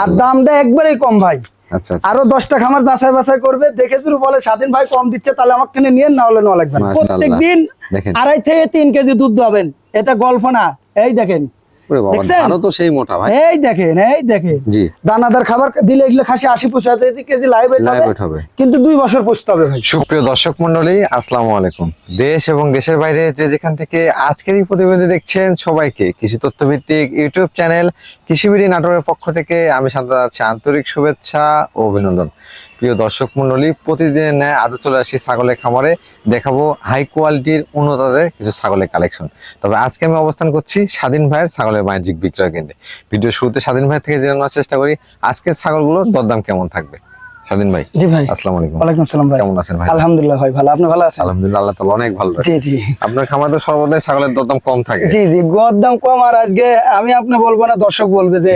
আর দামটা একবারেই কম ভাই আচ্ছা আচ্ছা আরও দশটা খামার যাচাই বাছাই করবে দেখে যদি বলে স্বাধীন ভাই কম দিচ্ছে তাহলে আমার কিনে নিয়ে না হলে নেওয়া লাগবে না। মাশাআল্লাহ। প্রত্যেক দিন দেখেন। আড়াই থেকে তিন কেজি দুধ দেবেন এটা গল্প না এই দেখেন ওরে বাবা দেখছেন? ধানও তো সেই মোটা ভাই। এই দেখেন এই দেখেন। জি। দানাদার খাবার দিলে এগুলো খাসি আশি পঁচাশি কেজি লাইভ লাইভ হবে কিন্তু দুই বছর পুষতে হবে ভাই। সুপ্রিয় দর্শক মন্ডলী আসসালামু আলাইকুম। দেশ এবং দেশের বাইরে যে যেখান থেকে আজকের এই প্রতিবেদন দেখছেন সবাইকে কৃষি তথ্য ভিত্তিক ইউটিউব চ্যানেল কৃষিবিড়ি নাটোরের পক্ষ থেকে আমি শান্ত আছি। আন্তরিক শুভেচ্ছা ও অভিনন্দন। প্রিয় দর্শক মন্ডলী প্রতিদিনের ন্যায় আজও চলে আসি ছাগলের খামারে। দেখাবো হাই কোয়ালিটির উন্নতদের কিছু ছাগলের কালেকশন তবে আজকে আমি অবস্থান করছি স্বাধীন ভাইয়ের ছাগলের বাণিজ্যিক বিক্রয় কেন্দ্রে। ভিডিও শুরুতে স্বাধীন ভাই থেকে জেনে নেওয়ার চেষ্টা করি আজকের ছাগলগুলোর দরদাম কেমন থাকবে? স্বাধীন ভাই জি ভাই। আসসালামু আলাইকুম ওয়ালাইকুম আসসালাম ভাই। কেমন আছেন ভাই? আলহামদুলিল্লাহ ভাই ভালো। আপনি ভালো আছেন? আলহামদুলিল্লাহ আল্লাহ তাআলা অনেক ভালো রাখে জি জি। আপনার খামারে তো সর্বদাই ছাগলের দরদাম কম থাকে। জি জি গোয়ার কম আর আজকে আমি আপনি বলব না দর্শক বলবে যে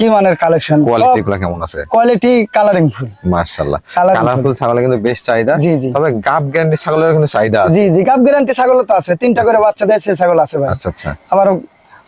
কি মানের কালেকশন কোয়ালিটি গুলো কেমন আছে? Quality colouring full. মাশাআল্লাহ। কালারফুল ছাগলের কিন্তু বেশ চাহিদা। জি, জি। তবে গাব গ্যারান্টি ছাগলের কিন্তু চাহিদা আছে। জি জি গাব গ্যারান্টি ছাগল তো আছে। তিনটা করে বাচ্চা দেয় সেই ছাগল আছে ভাই। আচ্ছা আচ্ছা। আবার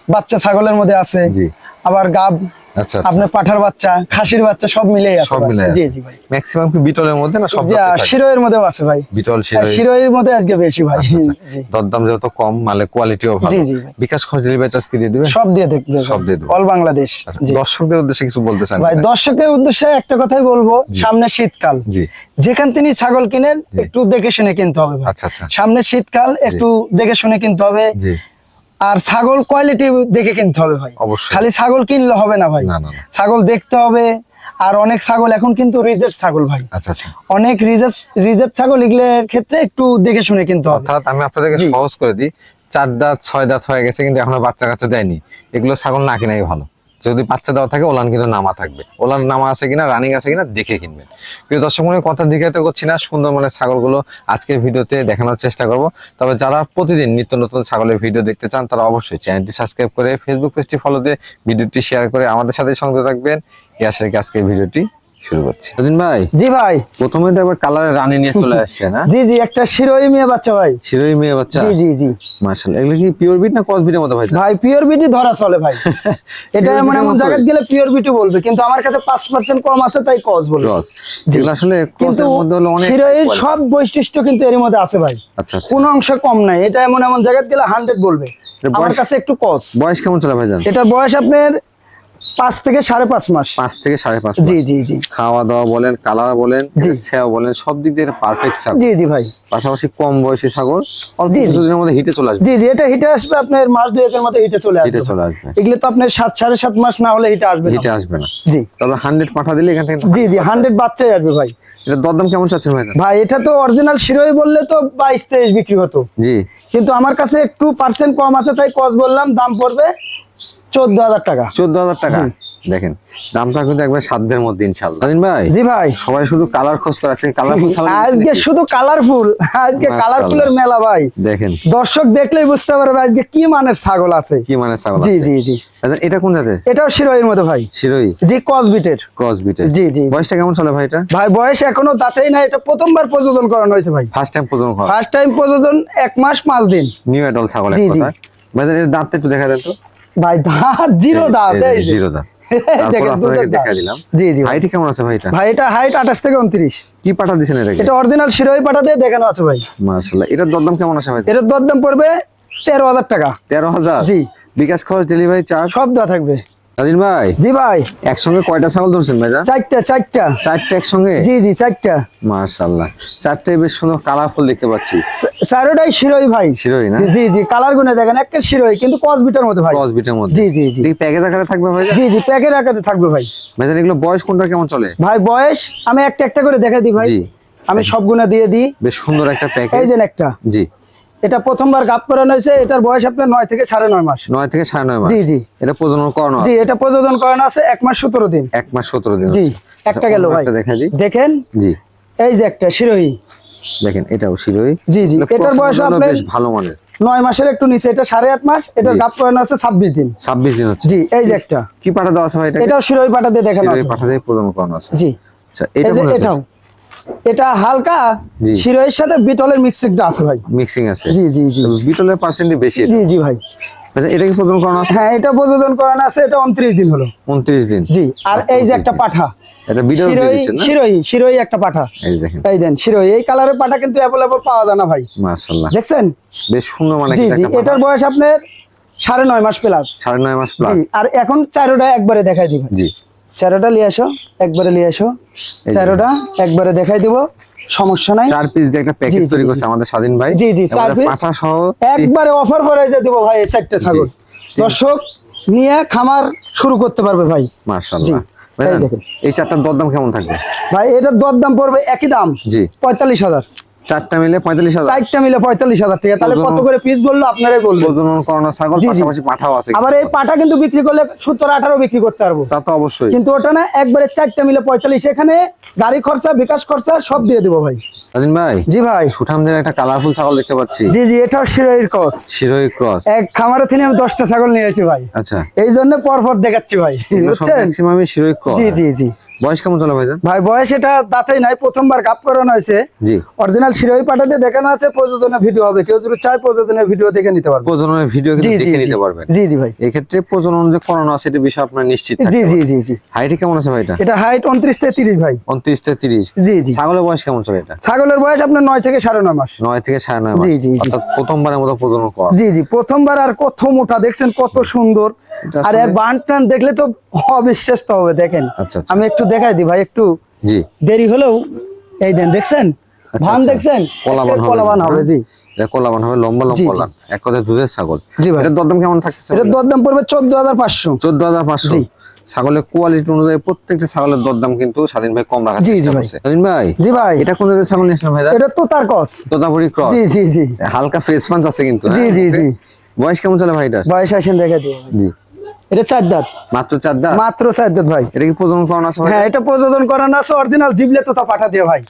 বাচ্চা ছাগলের মধ্যে আছে। জি। আবার গাব আচ্ছা আপনার পাঠার বাচ্চা খাসির বাচ্চা সব মিলেই আছে সব মিলে জি জি ভাই। ম্যাক্সিমাম কি বিটলের মধ্যে না সব জাতের শিরোয়ের মধ্যেও আছে ভাই। বিটল শিরোই? শিরোয়ের মধ্যে আজকে বেশি ভাই। আচ্ছা, আচ্ছা। জি। দরদাম যেহেতু কম মালে কোয়ালিটিও ভালো। জি, জি বিকাশ খরচ ডেলিভারি চার্জ কি দিয়ে সব দিয়ে দেখবে সব দিয়ে দেবো। অল বাংলাদেশ আচ্ছা, দর্শকদের উদ্দেশ্যে কিছু বলতে চান ভাই দর্শকের উদ্দেশ্যে একটা কথাই বলব সামনে শীতকাল। জি। যেখান তিনি ছাগল কিনেন একটু দেখে শুনে কিনতে হবে আচ্ছা আচ্ছা। সামনে শীতকাল একটু দেখে শুনে কিনতে হবে। জি। আর ছাগল কোয়ালিটি দেখে কিনতে হবে ভাই। খালি ছাগল কিনলে হবে না ভাই। ছাগল দেখতে হবে। আর অনেক ছাগল এখন কিন্তু রিজার্ভ ছাগল ভাই। আচ্ছা আচ্ছা। অনেক রিজার্ভ রিজার্ভ ছাগল এগুলোর ক্ষেত্রে একটু দেখে শুনে কিনতে হবে। অর্থাৎ আমি আপনাদেরকে সহজ করে দিই চার দাঁত ছয় দাঁত হয়ে গেছে কিন্তু এখনও বাচ্চা কাচ্চা দেয়নি। এগুলো ছাগল না কিনাই ভালো। যদি বাচ্চা দেওয়া থাকে, ওলান কিন্তু নামা থাকবে। ওলান নামা আছে কিনা রানিং আছে কিনা, দেখে কিনবেন। প্রিয় দর্শক মনে কথা দিঘাতে করছি না। সুন্দর মানের ছাগলগুলো আজকের ভিডিওতে দেখানোর চেষ্টা করব। তবে যারা প্রতিদিন নিত্য নতুন ছাগলের ভিডিও দেখতে চান, তারা অবশ্যই চ্যানেলটি সাবস্ক্রাইব করে ফেসবুক পেজটি ফলো দিয়ে ভিডিওটি শেয়ার করে আমাদের সাথে সঙ্গে থাকবেন। এই আজকে আজকের ভিডিওটি শুরু করছি। দিন ভাই? জি ভাই। প্রথমে তো একবার কালারের রানী নিয়ে চলে আসছে না? জি জি একটা শিরোই মেয়ে বাচ্চা ভাই। শিরোই মেয়ে বাচ্চা? জি জি জি। মার্শাল এগুলো কি পিওর বিট না ক্রস বিটের মতো ভাই? ভাই পিওর বিটি ধরা চলে ভাই। এটা Pure এমন এমন জায়গায় গেলে পিওর বিটি বলবে কিন্তু আমার কাছে পাঁচ পার্সেন্ট কম আছে তাই ক্রস এগুলো আসলে কিন্তু ক্রসের মধ্যে হলো অনেক quality। সব বৈশিষ্ট্য কিন্তু এর মধ্যে আছে ভাই। আচ্ছা আচ্ছা। কোন অংশে কম নাই। এটা এমন এমন জায়গায় গেলে হান্ড্রেড বলবে। আমার বয়স- কাছে একটু কস বয়স কেমন চলে ভাইজান? এটার বয়স আপনার পাঁচ থেকে সাড়ে পাঁচ মাস। পাঁচ থেকে সাড়ে পাঁচ জি জি জি। খাওয়া দাওয়া বলেন কালার বলেন। সেও বলেন সব দিক দিয়ে পারফেক্ট ছাগল। জি জি ভাই। পাশাপাশি কম বয়সী ছাগল অল্প। কিছুদিনের মধ্যে হিটে চলে আসবে। জি জি এটা হিটে আসবে আপনার মাস দুয়েকের মতো হিটে চলে হিটে চলে আসবে। এগুলো তো আপনার সাত সাড়ে সাত মাস না হলে হিটে আসবে হিটে আসবে না। জি। তবে হান্ড্রেড পাঠা দিলে এখান থেকে জি জি হান্ড্রেড বাচ্চাই আসবে ভাই। এটা দরদাম কেমন চাচ্ছেন ভাইজান ভাই এটা তো অরিজিনাল শিরোই বললে তো বাইশ তেইশ বিক্রি হতো। জি। কিন্তু আমার কাছে একটু পার্সেন্ট কম আছে তাই কস বললাম দাম পড়বে চোদ্দ হাজার টাকা। চোদ্দ হাজার টাকা দেখেন দামটা কিন্তু একবার সাধ্যের মধ্যে ইনশাল্লাহ ভাই? জি ভাই। সবাই শুধু কালার খোঁজ করে আছে কালারফুল আজকে শুধু কালারফুল আজকে কালারফুলের মেলা ভাই। দেখেন। দর্শক দেখলেই বুঝতে পারবে আজকে কি মানের ছাগল আছে। কি মানে ছাগল জি জি জি। আচ্ছা, এটা কোন জাতের? এটাও শিরোইয়ের মধ্যে ভাই। শিরোই? জি কস বিটের। জি জি। বয়সটা কেমন চলে ভাই এটা? ভাই বয়স এখনও দাঁতেই না এটা প্রথমবার প্রযোজন করানো হয়েছে ভাই। ফার্স্ট টাইম করা। ফার্স্ট টাইম প্রযোজন এক মাস পাঁচ দিন। নিউ অ্যাডাল্ট ছাগল এক। কথা ভাইজান এর দাঁতটা একটু দেখা দেন তো। ভাই দাঁত জিরো দাঁত জিরো দাঁত তেরো হাজার টাকা। তেরো হাজার? জি। বিকাশ খরচ ডেলিভারি চার্জ সব দেওয়া থাকবে। স্বাধীন ভাই? জি ভাই। একসঙ্গে কয়টা ছাগল ধরছেন ভাইজা চারটা চারটা। চারটে একসঙ্গে? জি জি চারটা। মাশাআল্লাহ। চারটে বেশ সুন্দর কালারফুল দেখতে পাচ্ছি। চারোটাই শিরোই ভাই। শিরোই না? জি জি কালার গুনে দেখেন একটা শিরোই কিন্তু কসবিটার মধ্যে ভাই। ক্রস বিটের মধ্যে। জি জি জি। প্যাকেজ আকারে থাকবে ভাইজা জি জি প্যাকেট আকারে থাকবে ভাই। ভাইজান এগুলো বয়স কোনটা কেমন চলে? ভাই বয়স আমি একটা একটা করে দেখা দিই ভাই। জি। আমি সব গুণা দিয়ে দিই। বেশ সুন্দর একটা এই প্যাকেজ যে একটা। জি। এটা প্রথমবার গাপ করানো হয়েছে এটার বয়স আপনার নয় থেকে সাড়ে নয় মাস। নয় থেকে সাড়ে নয় মাস। জি জি। এটা প্রজনন করানো জি এটা প্রযোজন করানো আছে এক মাস সতেরো দিন। এক মাস সতেরো দিন জি একটা আচ্ছা, গেল ভাই। দেখেন? জি। এই যে একটা শিরোহী। দেখেন এটাও শিরোই জি, জি, এটার বয়স আপনার- বেশ ভালো মানের। নয় মাসের একটু নিচে এটা সাড়ে আট মাস এটার জি। গাপ করানো আছে ছাব্বিশ দিন। ছাব্বিশ দিন হচ্ছে। জি এই যে একটা। কি পাঠা দেওয়া আছে ভাই এটা এটাও শিরোহী পাটা দিয়ে দেখানো আছে। পাঠা দিয়ে প্রজনন করানো আছে। জি। আচ্ছা এটা এটাও। এটা হালকা জি। শিরোহির সাথে বিটলের মিক্সিংটা আছে ভাই। মিক্সিং আছে। জি জি জি। বিটলের পার্সেন্টই বেশি জি জি ভাই। আচ্ছা, এটা কি প্রজনন করানো আছে? হ্যাঁ এটা প্রযোজন করানো আছে এটা উনত্রিশ দিন হলো। উনত্রিশ দিন। জি আর এই যে একটা পাঠা। এটা ভিডিও দিয়ে দিচ্ছেন না? শিরোই শিরোই একটা পাঠা। এই দেখেন। এই দেন শিরোই। এই কালারের পাঠা কিন্তু অ্যাভেলেবল পাওয়া যায় না ভাই। মাশাআল্লাহ। দেখছেন? বেশ সুন্দর মানে জি জি এটার বয়স আপনার সাড়ে নয় মাস প্লাস সাড়ে নয় মাস প্লাস আর এখন চারোটা একবারে দেখাই দিব জি। চারোটা নিয়ে আসো একবারে নিয়ে আসো। চারোটা একবারে দেখাই দিব সমস্যা নাই। চার পিস দিয়ে একটা প্যাকেজ তৈরি করছে আমাদের স্বাধীন ভাই। জি, জি, চার পিস। পাঁচা সহ একবারে অফার করে যে দেবো ভাই এই চারটে ছাগল। দর্শক নিয়ে খামার শুরু করতে পারবে ভাই। মাশাআল্লাহ। এই দেখুন। এই চারটার দরদাম কেমন থাকবে? ভাই এটার দর দাম পড়বে একই দাম। জি। পঁয়তাল্লিশ হাজার। চারটা মিলে পঁয়তাল্লিশ হাজার। চারটা মিলে পঁয়তাল্লিশ হাজার টাকা। তাহলে কত করে পিস বলল? আপনারাই বলবেন প্রজনন করানো ছাগল। পাশাপাশি পাঠাও আছে আবার এই পাটা কিন্তু বিক্রি করলে সত্তর আঠারো বিক্রি করতে পারব। তা তো অবশ্যই। কিন্তু ওটা না একবারে চারটা মিলে পঁয়তাল্লিশ। এখানে গাড়ি খরচা বিকাশ খরচা সব দিয়ে দেবো ভাই। ভাই জি ভাই। সুঠামদের একটা কালারফুল ছাগল দেখতে পাচ্ছি। জি জি এটাও ক্রস। এক খামারে থেকে আমি দশটা ছাগল নিয়ে এসেছি ভাই। আচ্ছা। এই জন্য পরপর দেখাচ্ছি ভাই। বুঝছেন? ক্রস জি জি জি। বয়স কেমন চলে ভাইজান? ভাই বয়স এটা দাঁতেই নাই প্রথমবার গাপ করানো হয়েছে। জি। অরিজিনাল শিরোই পাটাতে দেখানো আছে ভিডিও হবে। কেউ যদি চায় ভিডিও দেখে নিতে পারবে। ভিডিও কিন্তু দেখে নিতে পারবেন। জি জি ভাই। এক্ষেত্রে প্রজনন যে করানো আছে এটা বিষয়ে আপনার নিশ্চিত জি জি জি জি। হাইটে কেমন আছে ভাইটা এটা? হাইট উনত্রিশ থেকে তিরিশ ভাই। উনত্রিশ থেকে তিরিশ। জি জি। ছাগলের বয়স কেমন চলে এটা? ছাগলের বয়স আপনার নয় থেকে সাড়ে নয় মাস। নয় থেকে সাড়ে নয় মাস। জি, জি। অর্থাৎ প্রথমবারের মতো প্রজনন করা। জি জি। প্রথমবার আর কত মোটা দেখছেন কত সুন্দর। আর এর বান টান দেখলে তো অবিশ্বাস্ত হবে দেখেন। আচ্ছা আচ্ছা। আমি একটু দেখাই দিই ভাই একটু জি। দেরি হলেও এই দেন দেখছেন? আচ্ছা, ধান আচ্ছা। দেখছেন? কলাবান হবে। কলাবান হবে জি। এটা কলাবান হবে লম্বা লম্বা জি। এক কথায় দুধের ছাগল। জি ভাই। এটার দরদাম কেমন এটার দরদাম পড়বে চোদ্দ হাজার পাঁচশো। চোদ্দ হাজার পাঁচশো? জি। ছাগলের কোয়ালিটি অনুযায়ী প্রত্যেকটা ছাগলের দরদাম কিন্তু স্বাধীন ভাই কম রাখার জি, জি ভাই। স্বাধীন ভাই? জি ভাই। এটা কোন জাতের ছাগল নিয়েছিলেন ভাই এটা তো তার কস তোতাপুরি ক্রস। জি জি জি। হালকা ফ্রেশ পাঞ্চ আছে কিন্তু জি, হ্যাঁ? জি, জি। বয়স কেমন চলে ভাই এটা বয়স আসেন দেখে দিও জি। এটা চার দাঁত। মাত্র চার দাঁত? মাত্র চার দাঁত ভাই। এটা কি প্রজনন করানো আছে হ্যাঁ এটা প্রযোজন করানো আছে অরিজিনাল জিবলে তো তা পাঠা দিয়ে ভাই।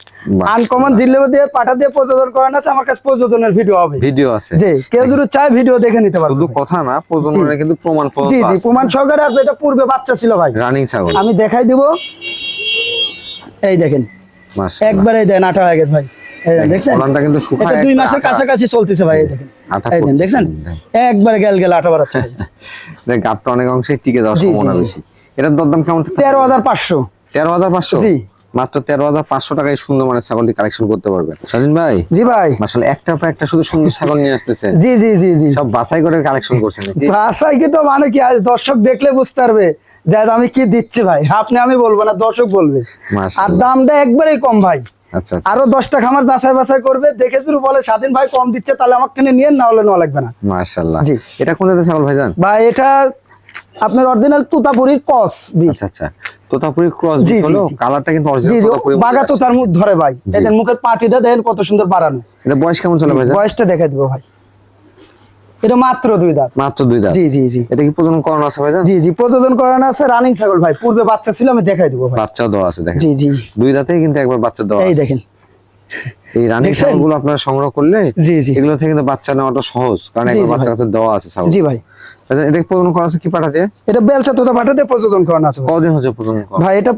আনকমন জিবলে দিয়ে পাঠা দিয়ে প্রযোজন করানো আছে আমার কাছে প্রযোজনের ভিডিও হবে। ভিডিও আছে। জি কেউ যদি চায় ভিডিও দেখে নিতে পারবে। শুধু কথা না প্রজননের কিন্তু প্রমাণ জি জি প্রমাণ সহকারে আর এটা পূর্বে বাচ্চা ছিল ভাই। রানিং ছাগল। আমি দেখাই দিব। এই দেখেন। একবারে দেন আটা হয়ে গেছে ভাই। দেখছেন? কিন্তু শুকায় দুই মাসের কাছাকাছি চলতেছে ভাই দেখেন। দেখছেন। একবারে গেল গেল আটা বাড়াচ্ছে। অনেক অংশে টিকে যাওয়ার জি, জি, সম্ভাবনা বেশি। এটার দরদাম কেমন তেরো হাজার পাঁচশো। তেরো হাজার পাঁচশো? জি। মাত্র তেরো হাজার পাঁচশো টাকায় সুন্দর মানে ছাগলটি কালেকশন করতে পারবেন। স্বাধীন ভাই? জি ভাই। একটার পর একটা শুধু সুন্দর ছাগল নিয়ে আসতেছেন জি জি জি জি। সব বাছাই করে কালেকশন করছেন কি তো মানে কি আজ দর্শক দেখলে বুঝতে পারবে যে আমি কি দিচ্ছি ভাই। আপনি আমি বলব না দর্শক বলবে। আর দামটা একবারেই কম ভাই। আচ্ছা আচ্ছা। আরও দশটা খামার যাচাই বাছাই করবে দেখে যদি বলে স্বাধীন ভাই কম দিচ্ছে তাহলে আমাকে কিনে নিয়ে না হলে নেওয়া লাগবে না। জি। এটা কোন জাতের ছাগল ভাইজান? ভাই এটা আপনার অরিজিনাল তুতাপুরির কস বীজ। আচ্ছা আচ্ছা। তোতাপুরি ক্রস হলো কালারটা কিন্তু অরিজিনাল তোতাপুরি বাগা তো তার মুখ ধরে ভাই। এদের মুখের পাটিটা দেখেন কত সুন্দর বাড়ানো। এটা বয়স কেমন চলে ভাই বয়সটা দেখে দিব ভাই। এটা মাত্র দুই দাঁত। মাত্র দুই দাঁত? জি জি জি। এটা কি প্রজনন করানো আছে ভাই জি জি প্রজনন করানো আছে রানিং ছাগল ভাই। পূর্বে বাচ্চা ছিল আমি দেখাই দিব ভাই। বাচ্চা দেওয়া আছে দেখেন। জি জি। দুই দাঁতেই কিন্তু একবার বাচ্চা দেওয়া এই দেখেন। এই রানিং ছাগল ছাগলগুলো আপনারা সংগ্রহ করলে জি জি। এগুলো থেকে কিন্তু বাচ্চা নেওয়াটা সহজ কারণ একবার বাচ্চা। কাছে দেওয়া আছে ছাগল। জি ভাই। এটা কি প্রজনন করা আছে? কি পাঠা এটা বেলচা তোতা পাঠাতে করানো আছে। ভাই। হচ্ছে প্রজনন করা? ভাই এটা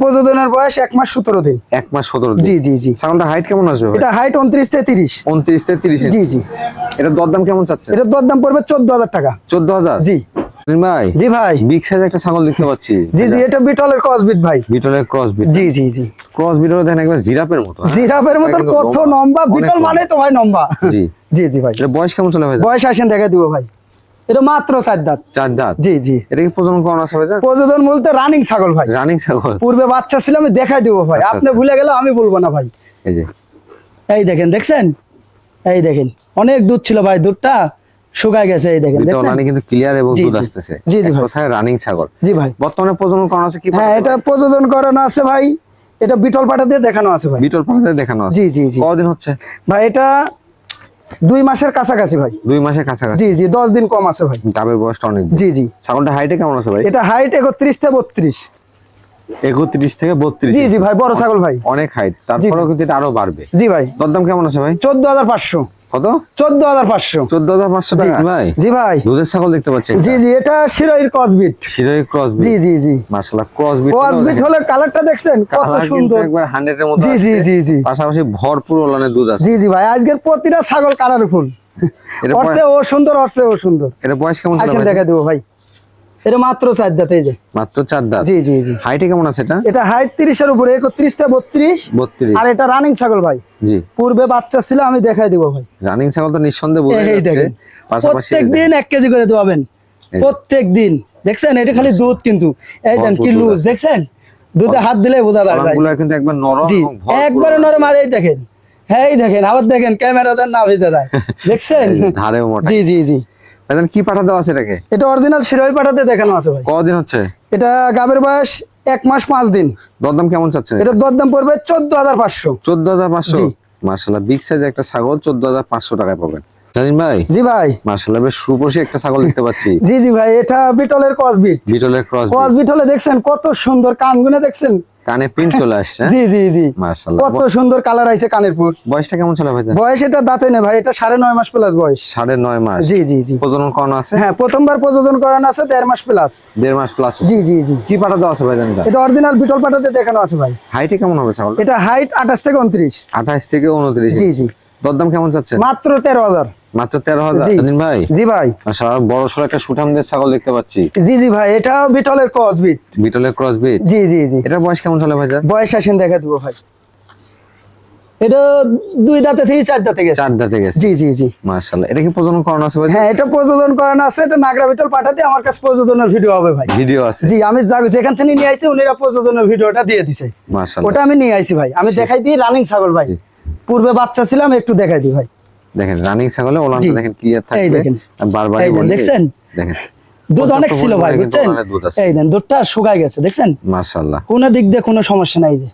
বয়স এক মাস সতেরো দিন। এক মাস সতেরো দিন? জি জি জি। ছাগলটা হাইট কেমন আসবে এটা হাইট উনত্রিশ থেকে তিরিশ। উনত্রিশ থেকে তিরিশ জি জি। এটা দরদাম কেমন চাচ্ছে এটার দরদাম পড়বে চোদ্দ হাজার টাকা। চোদ্দ হাজার? জি। ভাই জি ভাই। বিগ সাইজ একটা ছাগল দেখতে পাচ্ছি। জি জি এটা বিটলের কসবিট ভাই। বিটলের ক্রস বিট জি জি জি। ক্রস বিটল দেখেন একবার জিরাপের মতো হ্যাঁ? জিরাফের কিন্তু কত লম্বা। বিটল মানে তো ভাই লম্বা। জি। জি জি ভাই। এটা বয়স কেমন চলে ভাই? বয়স আসেন দেখা দিব ভাই। এটা মাত্র চার দাঁত। চার দাঁত? জি জি। এটা কি প্রজনন করানো আছে ভাই? প্রযোজন বলতে রানিং ছাগল ভাই। রানিং ছাগল। পূর্বে বাচ্চা ছিল আমি দেখাই দিব ভাই। আচ্ছা, আপনি আচ্ছা। ভুলে গেলে আমি বলব না ভাই। এই যে। এই দেখেন দেখছেন? এই দেখেন অনেক দুধ ছিল ভাই দুধটা শুকায় গেছে এই দেখেন দুইটা দেখছেন? কিন্তু ক্লিয়ার এবং দুধ জি। আসতেছে। জি, ভাই। কথায় রানিং ছাগল। জি ভাই। বর্তমানে প্রজনন করানো আছে কি হ্যাঁ এটা প্রযোজন করানো আছে ভাই। এটা বিটল পাটা দিয়ে দেখানো আছে ভাই। বিটল পাঠাতে দেখানো আছে। জি জি জি। কদিন হচ্ছে? ভাই এটা দুই মাসের কাছাকাছি ভাই। দুই মাসের কাছাকাছি? জি জি দশ দিন কম আছে ভাই। ডাবের বয়সটা অনেক জি জি। ছাগলটা হাইটে কেমন আছে ভাই? এটা হাইট একত্রিশ থেকে বত্রিশ। একত্রিশ থেকে বত্রিশ জি জি ভাই বড় ছাগল ভাই। অনেক হাইট তারপরেও কিন্তু এটা আরও বাড়বে। জি ভাই। দরদাম কেমন আছে ভাই? চোদ্দ হাজার পাঁচশো। কত? চোদ্দ হাজার পাঁচশো। চোদ্দ হাজার পাঁচশো টাকা? ভাই জি ভাই। দুধের ছাগল দেখতে পাচ্ছেন? জি জি এটা ক্রসবিট ক্রসবিট জি জি জি। মার্শাল্লাহ ক্রসবিট ক্রসবিট হলে কালারটা দেখছেন কত সুন্দর। একবার হান্ড্রেড এর মতো জি, জি, জি, জি। পাশাপাশি ভরপুর ওলানের দুধ আছে। জি জি ভাই আজকের প্রতিটা ছাগল কালার ফুল এটা অর্থে ও সুন্দর অর্থে ও সুন্দর। এটা বয়স কেমন আসেন দেখা দেবো ভাই। এটা মাত্র চার দাঁত এই যে। মাত্র চার দাঁত? জি জি জি। হাইটে কেমন আছে এটা? এটা হাইট তিরিশের উপরে একত্রিশ থেকে বত্রিশ। বত্রিশ। আর এটা রানিং ছাগল ভাই। জি। পূর্বে বাচ্চা ছিল আমি দেখাই দিব ভাই। রানিং ছাগল তো নিঃসন্দেহে বোঝা এই যাচ্ছে। দেখেন। পাশাপাশি প্রত্যেক দিন কেজি করে দেওয়াবেন। এই। প্রত্যেক দিন। দেখছেন? এটা খালি দুধ কিন্তু। এই দেন কি লুজ দেখছেন? দুধে হাত দিলে বোঝা যায় ভাই। কিন্তু একবার নরম একবারে নরম আর এই দেখেন। হ্যাঁ এই দেখেন। আবার দেখেন ক্যামেরা দেন না ভেজে দেয় দেখছেন? ধারেও মোটা। জি জি জি। ভাইজান কি পাঠা দেওয়া আছে এটাকে? এটা অরিজিনাল শিরোই পাঠাতে দেখানো আছে ভাই। কদিন হচ্ছে? এটা গাবের বয়স এক মাস পাঁচ দিন। দরদাম কেমন চাচ্ছেন? এটা দরদাম পড়বে চোদ্দ হাজার পাঁচশো। চোদ্দ হাজার পাঁচশো। মার্শাল্লাহ বিগ সাইজ একটা ছাগল চোদ্দ হাজার পাঁচশো টাকায় পাবেন। জানিন ভাই? জি ভাই। মার্শাল্লাহ বেশ সুপসী একটা ছাগল দেখতে পাচ্ছি। জি জি ভাই এটা বিটলের বিটলের হলে দেখছেন কত সুন্দর কানগুনে দেখছেন কানে পিন চলে আসছে জি জি জি। মার্শাল্লাহ কত সুন্দর কালার আইছে কানের পুর বয়সটা কেমন চলে ভাই বয়স এটা দাঁতে ভাই এটা সাড়ে নয় মাস প্লাস বয়স। সাড়ে নয় মাস। জি জি জি। প্রজনন করানো আছে? হ্যাঁ প্রথমবার প্রজনন করানো আছে দেড় মাস প্লাস দেড় মাস প্লাস জি জি জি। কি পাটা দেওয়া আছে ভাই এটা? এটা অরিজিনাল বিটল পাটাতে দেখানো আছে ভাই। হাইট কেমন হবে ছাগল এটা হাইট আঠাশ থেকে উনত্রিশ। আঠাশ থেকে উনত্রিশ। জি জি। দরদাম কেমন চাচ্ছেন? মাত্র তেরো হাজার। মাত্র তেরো হাজার। ভাই? জি ভাই। বড় সড়ো একটা সুঠামদের ছাগল দেখতে পাচ্ছি। জি জি ভাই এটা বিটলের কসবিট বিটলের ক্রস বিট জি জি জি। এটার বয়স কেমন চলে ভাইজান? বয়স আসেন দেখা দিব ভাই। এটা দুই দাঁতে থেকে চার দাঁতে গেছে। চার দাঁতে গেছে। জি জি জি। এটা কি প্রজনন করানো আছে ভাই হ্যাঁ এটা করানো আছে। এটা নাগরা বিটল পাঠাতে আমার কাছে ভিডিও হবে ভাই। ভিডিও আছে। জি আমি যেখান থেকে নিয়ে আইছি উনিরা প্রযোজনের ভিডিওটা দিয়ে দিছে। মার্শাল্লাহ ওটা আমি নিয়ে আইছি ভাই। আমি দেখাই দিই রানিং ছাগল ভাই। পূর্বে বাচ্চা ছিলাম একটু দেখাই দিই ভাই। দেখেন রানিং ছাগলে ওলানটা দেখেন ক্লিয়ার থাকবে। দেখেন। বারবার দেখছেন? দেখেন। দুধ অনেক ছিল ভাই বুঝছেন। এই দেন দুধটা শুকায় গেছে দেখছেন? মার্শাল্লাহ কোনো দিক দিয়ে কোনো সমস্যা নাই যে।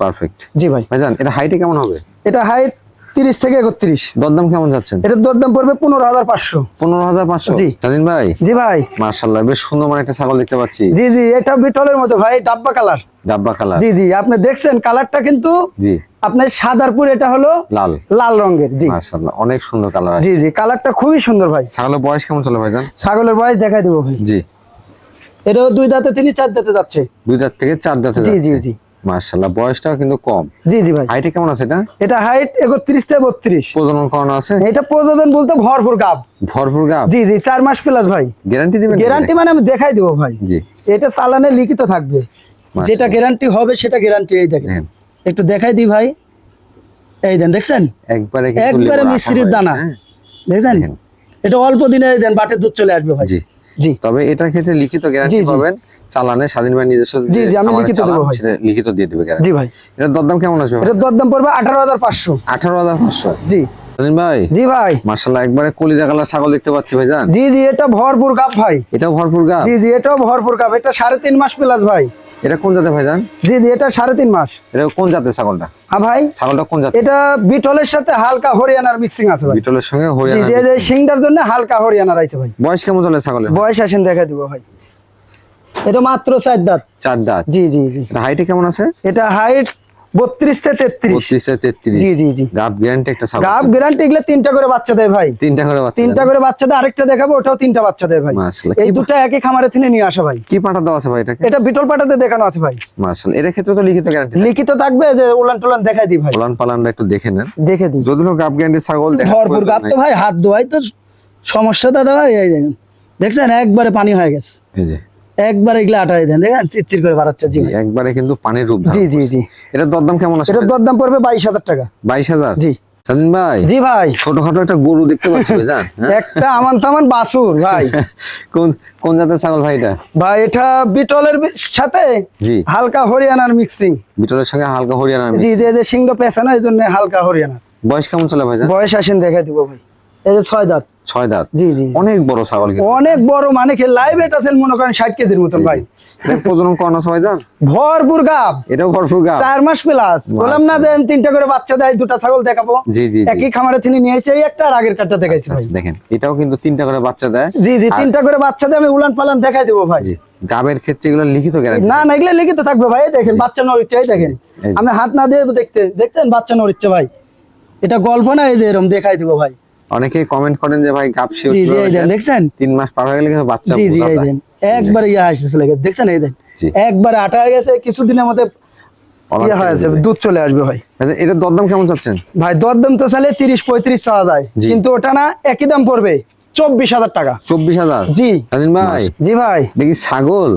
পারফেক্ট জি ভাই। ভাইজান এটা হাইটে কেমন হবে? এটা হাইট তিরিশ থেকে একত্রিশ। দরদাম কেমন যাচ্ছেন? এটার দরদাম পড়বে পনেরো হাজার পাঁচশো। পনেরো হাজার পাঁচশো? জি। জানিন ভাই? জি ভাই। মার্শাল্লাহ বেশ সুন্দর মানে একটা ছাগল দেখতে পাচ্ছি। জি জি এটা বিটলের মতো ভাই ডাব্বা কালার। ডাব্বা কালার। জি জি আপনি দেখছেন কালারটা কিন্তু জি। আপনার সাদারপুর এটা হলো লাল। লাল রঙের জি। মার্শাল্লাহ অনেক সুন্দর কালার জি জি কালারটা খুবই সুন্দর ভাই। ছাগলের বয়স কেমন চলে ভাইজান? ছাগলের বয়স দেখাই দেবো ভাই। জি। এটাও দুই দাঁতে তিনি চার দাঁতে যাচ্ছে। দুই দাঁত থেকে চার দাঁতে জি জি জি। মার্শাল্লাহ বয়সটাও কিন্তু কম। জি জি ভাই। হাইটে কেমন আছে এটা? এটা হাইট একত্রিশ থেকে বত্রিশ। প্রজনন করানো আছে? এটা প্রযোজন বলতে ভরপুর গাব। ভরপুর গাব? জি জি চার মাস প্লাস ভাই। গ্যারান্টি দিবেন গ্যারান্টি মানে আমি দেখাই দেবো ভাই। জি। এটা চালানে লিখিত থাকবে। যেটা গ্যারান্টি হবে সেটা গ্যারান্টি এই দেখেন। একটু দেখাই দি ভাই। এই দেন দেখছেন? একবারে একবারে হয়েছে, দানা। হ্যাঁ? দেখছেন? এটা অল্প দিনে দেন বাটের দুধ চলে আসবে ভাই। জি। জি। তবে এটার ক্ষেত্রে লিখিত গ্যারান্টি। পাবেন। চালানে স্বাধীন ভাই নিজস্ব জি, জি, আমি লিখিত দেবো ভাই। লিখিত দিয়ে দিবে গ্যারান্টি জি ভাই। এটার দরদাম কেমন আসবে এটার দরদাম পড়বে আঠারো হাজার পাঁচশো। আঠারো হাজার পাঁচশো। জি। স্বাধীন ভাই? জি ভাই। মার্শাল্লাহ একবারে কলিজা কালার ছাগল দেখতে পাচ্ছি ভাইজান। জি জি এটা ভরপুর গাব ভাই। এটাও ভরপুর গাব? জি জি এটাও ভরপুর গাব। এটা সাড়ে তিন মাস প্লাস ভাই। এটা কোন জাতের ভাইজান? জি জি এটা সাড়ে তিন মাস। এটা কোন জাতের ছাগলটা? হ্যাঁ ভাই ছাগলটা কোন জাতের? এটা বিটলের সাথে হালকা হরিয়ানার মিক্সিং আছে ভাই। বিটলের সঙ্গে হরিয়ানা জি যে সিংটার জন্য হালকা হরিয়ানার আছে ভাই। বয়স কেমন চলে ছাগলের? বয়স আসেন দেখা দিব ভাই। এটা মাত্র চার দাঁত। চার দাঁত। জি জি জি। হাইটে কেমন আছে? এটা হাইট বত্রিশ থেকে তেত্রিশ। বত্রিশ থেকে তেত্রিশ। জি জি জি। গাব গ্যারান্টি একটা ছাগল গাব গ্যারান্টি এগুলো তিনটা করে বাচ্চা দেয় ভাই। তিনটা করে বাচ্চা তিনটা করে বাচ্চা দেয় আরেকটা দেখাবো ওটাও তিনটা বাচ্চা দেয় ভাই। মাশাআল্লাহ, এই কি দুটো একই খামারে থেকে নিয়ে আসা ভাই। কি পাঠা দেওয়া আছে ভাই এটাকে? এটা বিটল পাটাতে দেখানো আছে ভাই। এর ক্ষেত্রে তো লিখিত গ্যারান্টি লিখিত থাকবে যে টুলান দেখাই ভাই। পালানটা একটু দেখে নেন। দেখে দিই। যদি গাব গ্যারান্টি ছাগল ভরপুর গাব তো ভাই হাত ধোয়াই তো সমস্যা দাদা ভাই এই দেখেন দেখছেন একবারে পানি হয়ে গেছে। এই যে। একবারে এগুলো আটাই দেন দেখেন চিরচির করে বাড়াচ্ছে জি একবারে কিন্তু পানির রূপ জি জি জি। এটা দরদাম কেমন আছে এটার দরদাম পড়বে বাইশ হাজার টাকা। বাইশ হাজার? জি। স্বাধীন ভাই জি ভাই। ছোটখাটো একটা গরু দেখতে পাচ্ছি ভাইজান হ্যাঁ? একটা আমান তামান বাসুর ভাই। কোন কোন জাতের ছাগল ভাই এটা? ভাই এটা বিটলের সাথে জি। হালকা হরিয়ানার মিক্সিং। বিটলের সঙ্গে হালকা হরিয়ানার জি যে যে সিংহ পেছানো এই জন্য হালকা হরিয়ানা বয়স কেমন চলে ভাইজান বয়স আসেন দেখাই দিব ভাই। এই যে ছয় দাঁত। ছয় দাঁত। জি জি। অনেক বড় ছাগল অনেক বড় মানে কি লাইভ এটা আছেন মনে করেন ষাট কেজির মতন ভাই। এটা প্রজনন করানো আছে ভাইজান ভরপুর গাব। এটাও ভরপুর গাব। চার মাস প্লাস বললাম না দেন তিনটা করে বাচ্চা দেয় দুটা ছাগল দেখাবো। জি জি একই খামারে তিনি নিয়ে এসে এই একটা আর আগের কাঠটা দেখাইছি ভাই। আচ্ছা, দেখেন এটাও কিন্তু তিনটা করে বাচ্চা দেয়। জি জি তিনটা করে বাচ্চা দিয়ে আমি উলান পালান দেখাই দেবো ভাই। গাবের ক্ষেত্রে এগুলো লিখিত গ্যারান্টি না না এগুলো লিখিত থাকবে ভাই দেখেন বাচ্চা নড়িচ্ছে এই দেখেন। আমি হাত না দিয়ে দেখতে দেখছেন বাচ্চা নড়িচ্ছে ভাই। এটা গল্প না এই যে এরকম দেখাই দিব ভাই। অনেকেই কমেন্ট করেন যে ভাই গাব শিওর দেখছেন? তিন মাস পার হয়ে গেলে কিন্তু বাচ্চা জি জি বোঝা এই দেন একবার ইয়া আসতেছে লেগে দেখছেন এই দেন একবার আটা হয়ে গেছে কিছুদিনের মধ্যে ইয়া হয়ে যাবে দুধ চলে আসবে ভাই। আচ্ছা এটার দরদাম কেমন চাচ্ছেন? ভাই দরদাম তো চালে তিরিশ পঁয়ত্রিশ চাওয়া যায় কিন্তু ওটা না একই দাম পড়বে। চব্বিশ হাজার টাকা। চব্বিশ হাজার? জি। ভাই। জি ভাই। দেখি ছাগল।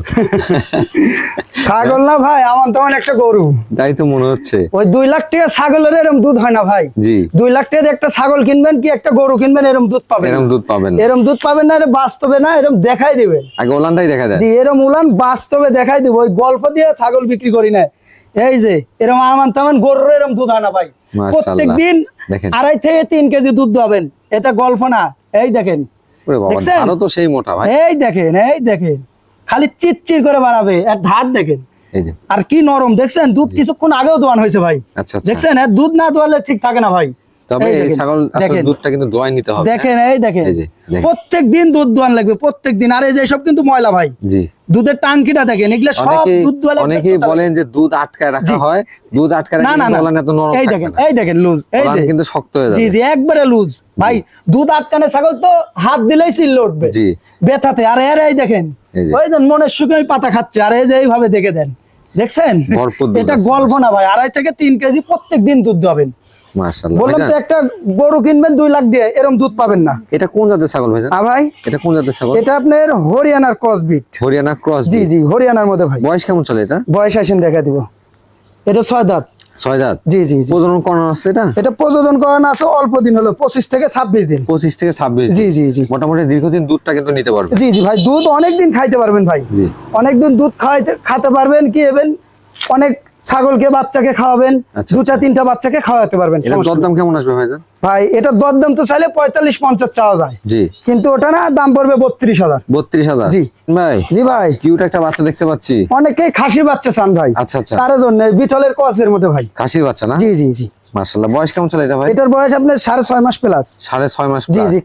ছাগল না ভাই আমার তেমন একটা গরু। তাই তো মনে হচ্ছে। ওই দুই লাখ টাকা ছাগলের এরম দুধ হয় না ভাই। জি। দুই লাখ টাকা একটা ছাগল কিনবেন কি একটা গরু কিনবেন এরম দুধ পাবেন এরকম দুধ পাবেন এরম দুধ পাবেন না বাস্তবে না এরম দেখাই দিবেন আগে ওলানটাই দেখা যায় জি এরম উলান বাস্তবে দেখাই দিব। ওই গল্প দিয়ে ছাগল বিক্রি করি না। এই যে এরম আমান তেমন গরুর এরম দুধ হয় না ভাই। মাশাআল্লাহ। প্রত্যেক দিন আড়াই থেকে তিন কেজি দুধ পাবেন। এটা গল্প না। এই দেখেন। দেখছেন? তো সেই মোটা ভাই। এই দেখেন এই দেখেন। খালি চিৎচির করে বাড়াবে আর ধার দেখেন। আর কি নরম দেখছেন? দুধ কিছুক্ষণ আগেও দোয়ান হয়েছে ভাই। আচ্ছা আচ্ছা। দেখছেন? দুধ না দোয়ালে ঠিক থাকে না ভাই। তবে এই এই ছাগল আসলে দুধটা কিন্তু দোয়াই নিতে হবে। দেখেন এই দেখেন। এই যে, দেখেন। প্রত্যেক দিন দুধ দোয়ান লাগবে প্রত্যেক দিন আর এই যে সব কিন্তু ময়লা ভাই। জি। দুধের টাঙ্কিটা দেখেন এগুলো সব দুধ দোয়ালে অনেকেই বলেন যে দুধ আটকায় রাখা হয়। দুধ আটকায় না না না। ওলান নরম এই দেখেন এই দেখেন লুজ। এই যে। কিন্তু শক্ত হয়ে যাবে। জি একবারে লুজ। ভাই দুধ আটকানে ছাগল তো হাত দিলেই চিল্লে উঠবে। জি। ব্যথাতে। আর এর এই দেখেন। ওই দেন মনের সুখে পাতা খাচ্ছে। আর এই যে এইভাবে দেখে দেন। দেখছেন? এটা। গল্প না ভাই। আড়াই থেকে তিন কেজি প্রত্যেক দিন দুধ দেবেন বললাম তো একটা গরু কিনবেন দুই লাখ দিয়ে দুধ পাবেন না। এটা কোন জাতের ছাগল আ ভাই এটা কোন জাতের ছাগল? এটা আপনার হরিয়ানার ক্রসবিট হরিয়ানা ক্রস জি জি হরিয়ানার মধ্যে ভাই। বয়স কেমন চলে এটা? বয়স আসেন দেখা দিব। এটা ছয় দাঁত। ছয় দাঁত? জি জি প্রজনন করানো আছে এটা? এটা প্রযোজন করানো আছে অল্প দিন হলো পঁচিশ থেকে ছাব্বিশ দিন। পঁচিশ থেকে ছাব্বিশ জি জি জি। মোটামুটি দীর্ঘদিন দুধটা কিন্তু নিতে পারবে জি জি ভাই দুধ অনেক দিন খাইতে পারবেন ভাই। জি। অনেক দুধ খাওয়াইতে খাতে পারবেন কি হবেন অনেক ছাগলকে বাচ্চাকে খাওয়াবেন দু দুটা তিনটা বাচ্চাকে খাওয়াতে পারবেন। দরদাম কেমন আসবে ভাই এটা দরদাম তো চাইলে পঁয়তাল্লিশ পঞ্চাশ চাওয়া যায়। জি। কিন্তু ওটা না দাম পড়বে বত্রিশ হাজার। বত্রিশ হাজার? জি। ভাই জি ভাই। কিউট একটা বাচ্চা দেখতে পাচ্ছি। অনেকেই খাসির বাচ্চা চান ভাই। আচ্ছা আচ্ছা। তার জন্য বিটলের কসের মধ্যে ভাই। খাসির বাচ্চা না? জি জি জি। মার্শাল্লাহ বয়স কেমন চলে এটা ভাই? এটার বয়স আপনার সাড়ে ছয় মাস প্লাস সাড়ে ছয় মাস জি জি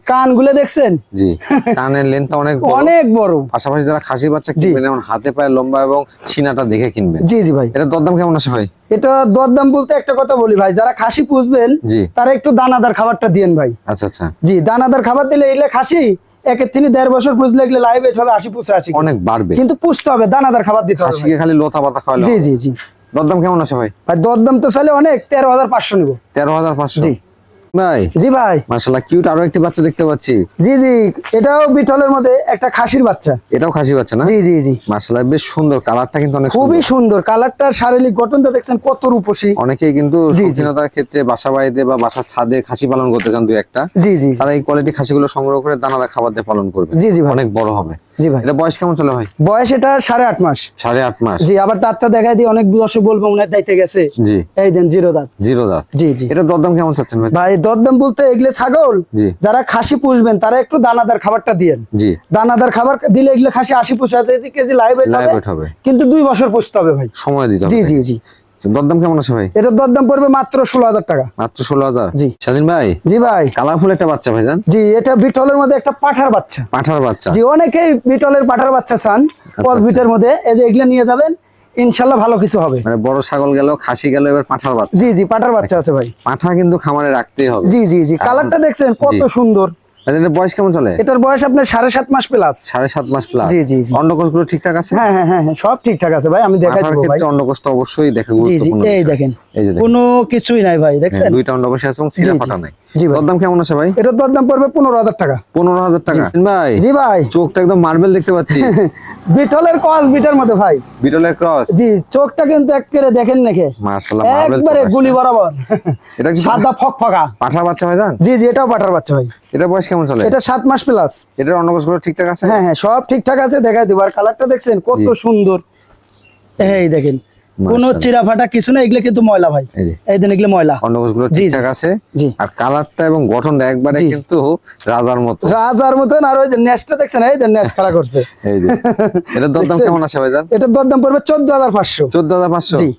দেখছেন? জি কানের লেন্থটা অনেক বড়। অনেক বড়। পাশাপাশি যারা খাসি বাচ্চা কিনবেন যেমন হাতে পায়ে লম্বা এবং সিনাটা দেখে কিনবেন। জি জি ভাই। এটা দরদাম কেমন আছে ভাই? এটা দরদাম বলতে একটা কথা বলি ভাই যারা খাসি পুষবেন তারা একটু দানাদার খাবারটা দিয়েন ভাই। আচ্ছা আচ্ছা। জি দানাদার খাবার দিলে এগুলো খাসি একের তিনি দেড় বছর পুষলে এগুলো লাইভ হবে আশি পুষে আশি অনেক বাড়বে। কিন্তু পুষতে হবে দানাদার খাবার দিতে হবে খাসিকে খালি লোথা পাতা খাওয়ালে জি জি জি। দরদাম কেমন আছে ভাই? ভাই দরদাম তো চাইলে অনেক তেরো হাজার পাঁচশো নিবো। তেরো হাজার পাঁচশো? জি। ভাই জি ভাই। মার্শাল্লাহ কিউট আরও একটি বাচ্চা দেখতে পাচ্ছি। জি জি এটাও বিটলের মধ্যে একটা খাসির বাচ্চা। এটাও খাসি বাচ্চা না? জি জি জি। মার্শাল্লাহ বেশ সুন্দর কালারটা কিন্তু অনেক খুবই সুন্দর। কালারটার শারীরিক গঠনটা দেখছেন কত রূপসী। অনেকেই কিন্তু। সচেতনতার ক্ষেত্রে বাসা বাড়িতে বা বাসার ছাদে খাসি পালন করতে চান দু একটা। জি জি জি। তারা এই কোয়ালিটি খাসিগুলো সংগ্রহ করে দানাদার খাবার দিয়ে পালন করবে। জি জি অনেক বড় হবে। জি ভাই। এটা বয়স কেমন চলে ভাই? বয়স এটা সাড়ে আট মাস। সাড়ে আট মাস। জি আবার দাঁতটা দেখাই দিই অনেক দর্শক বলব গেছে। জি। এই দেন জিরো দাঁত। জিরো দাঁত। জি জি। এটা দরদাম কেমন চাচ্ছেন ভাই? ভাই দরদাম বলতে এগুলো ছাগল। যারা খাসি পুষবেন তারা একটু দানাদার খাবারটা দিয়েন। জি। দানাদার খাবার দিলে এগুলো খাসি আশি পুষাতে কেজি লাইভ লাইভ হবে। কিন্তু দুই বছর পুষতে হবে ভাই। সময় দিতে হবে। জি জি জি। দরদাম কেমন আছে ভাই? এটার দরদাম পড়বে মাত্র ষোলো হাজার টাকা। মাত্র ষোলো হাজার? জি। স্বাধীন ভাই? জি ভাই। কালারফুল একটা বাচ্চা ভাই জান জি এটা বিটলের মধ্যে একটা পাঠার বাচ্চা। পাঠার বাচ্চা। জি অনেকেই বিটলের পাঠার বাচ্চা চান পজ আচ্ছা। মধ্যে। এই যে এগুলো নিয়ে যাবেন ইনশাল্লাহ ভালো কিছু হবে। মানে বড় ছাগল গেল খাসি গেল এবার পাঠার বাচ্চা। জি জি পাঠার বাচ্চা আছে ভাই। পাঠা কিন্তু খামারে রাখতেই হবে। জি জি জি কালারটা দেখছেন কত সুন্দর। আচ্ছা, এটার বয়স কেমন চলে? এটার বয়স আপনার সাড়ে সাত মাস প্লাস সাড়ে সাত মাস প্লাস জি। অন্ডকোষগুলো ঠিকঠাক আছে? হ্যাঁ হ্যাঁ হ্যাঁ হ্যাঁ, সব ঠিকঠাক আছে ভাই আমি দেখাই দেবো ভাই ক্ষেত্রে অন্ডকোষ তো অবশ্যই জি জি এই দেখেন। কোনো কিছুই নাই ভাই হ্যাঁ, দেখছেন? দুইটা অন্ডকোষ আছে এবং সিরা। ফাটা নাই। কেমন আছে ভাই? দরদাম পড়বে পনেরো হাজার টাকা। পনেরো হাজার টাকা। ভাই জি ভাই। চোখটা একদম মার্বেল দেখতে পাচ্ছি। বিটলের কস বিটার মধ্যে ভাই। বিটলের ক্রস? জি চোখটা কিন্তু একেবারে দেখেন নাকি? একবারে গুলি বরাবর। এটা কি সাদা বাচ্চা ভাই জান? জি জি এটাও পাঠার বাচ্চা ভাই। এটা বয়স কেমন চলে? এটা সাত মাস প্লাস এটারগুলো ঠিকঠাক আছে? হ্যাঁ হ্যাঁ সব ঠিকঠাক আছে দেখাই দিব। আর কালারটা দেখছেন কত সুন্দর। এই দেখেন কোনো চিরাফাটা চিরা ফাটা কিছু না এগুলো কিন্তু ময়লা ভাই। এই। এই এগুলো ময়লা। অন্নকোষগুলো। ঠিকঠাক আছে? জি। আর কালারটা এবং গঠনটা একবারে। কিন্তু রাজার মতো। রাজার মতন আর ওই যে নেসটা দেখছেন এই যে নেস খাড়া করছে। এই যে। এটা দরদাম? কেমন আছে ভাই জান এটা দরদাম পড়বে চোদ্দ হাজার পাঁচশো। চোদ্দ হাজার পাঁচশো? জি।